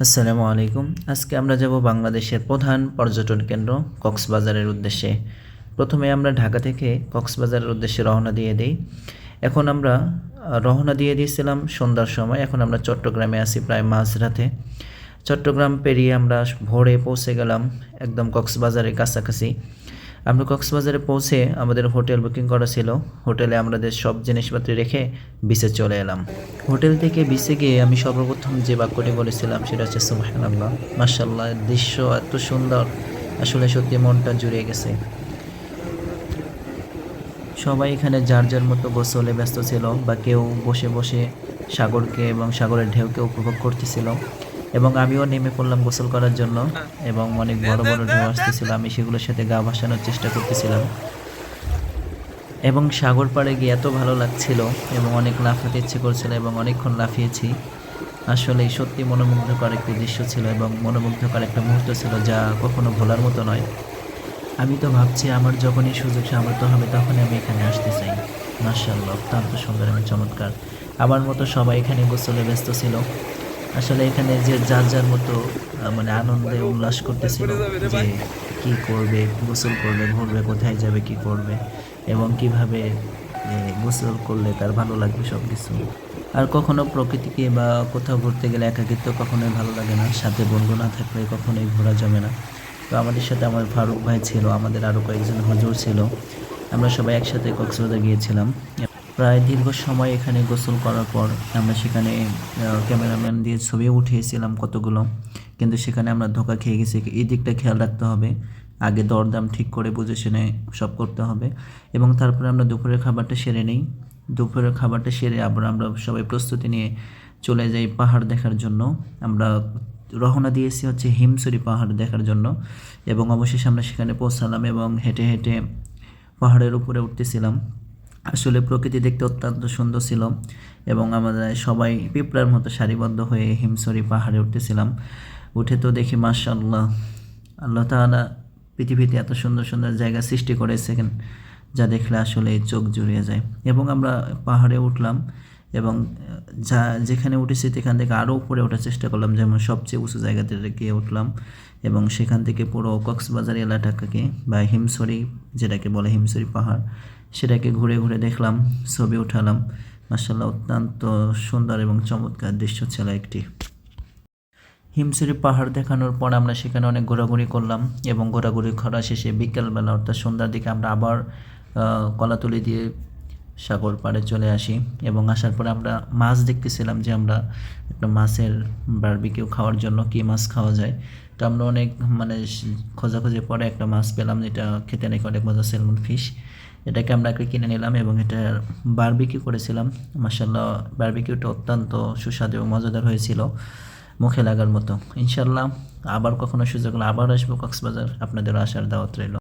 আসসালামু আলাইকুম। আজকে আমরা যাব বাংলাদেশের প্রধান পর্যটন কেন্দ্র কক্সবাজারের উদ্দেশ্যে। প্রথমে আমরা ঢাকা থেকে কক্সবাজারের উদ্দেশ্যে রওনা দিয়ে দিই। এখন আমরা রওনা দিয়ে দিয়েছিলাম সন্ধ্যার সময়। এখন আমরা চট্টগ্রামে আছি প্রায় মাঝরাতে। চট্টগ্রাম পেরিয়ে আমরা ভোরে পৌঁছে গেলাম একদম কক্সবাজারের কাছাকাছি। আমরা কক্সবাজারে পৌঁছে আমাদের হোটেল বুকিং করা ছিল। হোটেলে আমাদের সব জিনিসপত্র রেখে বিচে চলে এলাম। হোটেল থেকে বিচে গিয়ে আমি সর্বপ্রথম যে বাক্যটি বলেছিলাম সেটা হচ্ছে সুবহানাল্লাহ। মাশাল্লাহ দৃশ্য এত সুন্দর। আসলে সত্যি মনটা জুড়ে গেছে। সবাই এখানে যার যার মতো গোসলে ব্যস্ত ছিল বা কেউ বসে বসে সাগরকে এবং সাগরের ঢেউকে উপভোগ করতেছিল। এবং আমিও নেমে পড়লাম গোসল করার জন্য এবং অনেক বড় বড় ঢেউ আসতেছিল, আমি সেগুলোর সাথে গা ভাসানোর চেষ্টা করতেছিলাম। এবং সাগর পাড়ে গিয়ে এত ভালো লাগছিল এবং অনেক লাফাতে ইচ্ছে করছিল এবং অনেকক্ষণ লাফিয়েছি। আসলে সত্যি মনোমুগ্ধকর একটি দৃশ্য ছিল এবং মনোমুগ্ধকর একটা মুহূর্ত ছিল যা কখনো ভোলার মতো নয়। আমি তো ভাবছি, আমার যখনই সুযোগ সামর্থ্য হবে তখনই আমি এখানে আসতে চাই। মার্শাল্লাহ অত্যন্ত সুন্দর এবং চমৎকার। আমার মতো সবাই এখানে গোসলে ব্যস্ত ছিল। আসলে এখানে যে যার যার মতো মানে আনন্দে উল্লাস করতেছিল যে কি করবে, গোসল করবে, ঘুরবে, কোথায় যাবে, কি করবে এবং কীভাবে গোসল করলে তার ভালো লাগবে সব কিছু আর কখনো প্রকৃতিকে বা কোথাও ঘুরতে গেলে একাকিত্ব কখনোই ভালো লাগে না, সাথে বন্ধু না থাকলে কখনোই ঘোরা জমে না। তো আমাদের সাথে আমার ফারুক ভাই ছিল, আমাদের আরও কয়েকজন হুজুর ছিল। আমরা সবাই একসাথে কক্সবাজার গিয়েছিলাম। প্রায় দীর্ঘ সময় এখানে গোসল করার পর আমরা সেখানে ক্যামেরাম্যান দিয়ে ছবিও উঠিয়েছিলাম কতগুলো, কিন্তু সেখানে আমরা ধোকা খেয়ে গেছি। এই দিকটা খেয়াল রাখতে হবে। আগে দরদাম ঠিক করে বুঝে শুনে সব করতে হবে। এবং তারপরে আমরা দুপুরের খাবারটা সেরে নিই। দুপুরের খাবারটা সেরে আবার আমরা সবাই প্রস্তুতি নিয়ে চলে যাই পাহাড় দেখার জন্য। আমরা রওনা দিয়েছি হচ্ছে হিমসরি পাহাড় দেখার জন্য। এবং অবশেষে আমরা সেখানে পৌঁছালাম এবং হেঁটে হেঁটে পাহাড়ের উপরে উঠতেছিলাম। আসলে প্রকৃতি দেখতে অত্যন্ত সুন্দর ছিল এবং আমাদের সবাই পিঁপড়ার মতো সারিবদ্ধ হয়ে হিমসরি পাহাড়ে উঠতেছিলাম। উঠে তো দেখি মাশাআল্লাহ, আল্লাহ তালা পৃথিবীতে এত সুন্দর সুন্দর জায়গা সৃষ্টি করেছেন যা দেখলে আসলে চোখ জুড়িয়ে যায়। এবং আমরা পাহাড়ে উঠলাম এবং যা, যেখানে উঠেছি সেখান থেকে আরও উপরে ওঠার চেষ্টা করলাম, যেমন সবচেয়ে উঁচু জায়গাতে গিয়ে উঠলাম এবং সেখান থেকে পুরো কক্সবাজার এলাকাকে বা হিমসরি যেটাকে বলে হিমসরি পাহাড়, সেটাকে ঘুরে ঘুরে দেখলাম, ছবি উঠালাম। মাসাল্লাহ অত্যন্ত সুন্দর এবং চমৎকার দৃশ্য ছিল একটি। হিমসরি পাহাড় দেখানোর পর আমরা সেখানে অনেক ঘোরাঘুরি করলাম এবং ঘোরাঘুরি করা শেষে বিকেলবেলা অর্থাৎ সন্ধ্যার দিকে আমরা আবার কলাতলি দিয়ে সাগর পাড়ে চলে আসি এবং আসার পরে আমরা মাছ দেখতেছিলাম যে আমরা একটা মাছের বারবিকিউ খাওয়ার জন্য কী মাছ খাওয়া যায়। তো আমরা অনেক মানে খোঁজাখুঁজি পরে একটা মাছ পেলাম যেটা খেতে নাকি অনেক মজা সেলমন ফিশ এটাকে আমরা একটা কিনে নিলাম এবং এটা বারবিকিউ করেছিলাম। মাসাল্লাহ বারবিকিউটা অত্যন্ত সুস্বাদু এবং মজাদার হয়েছিল মুখে লাগার মতো। ইনশাল্লাহ আবার কখনো সুযোগ হলে আবার আসব কক্সবাজার। আপনাদের আসার দাওয়াত রইল।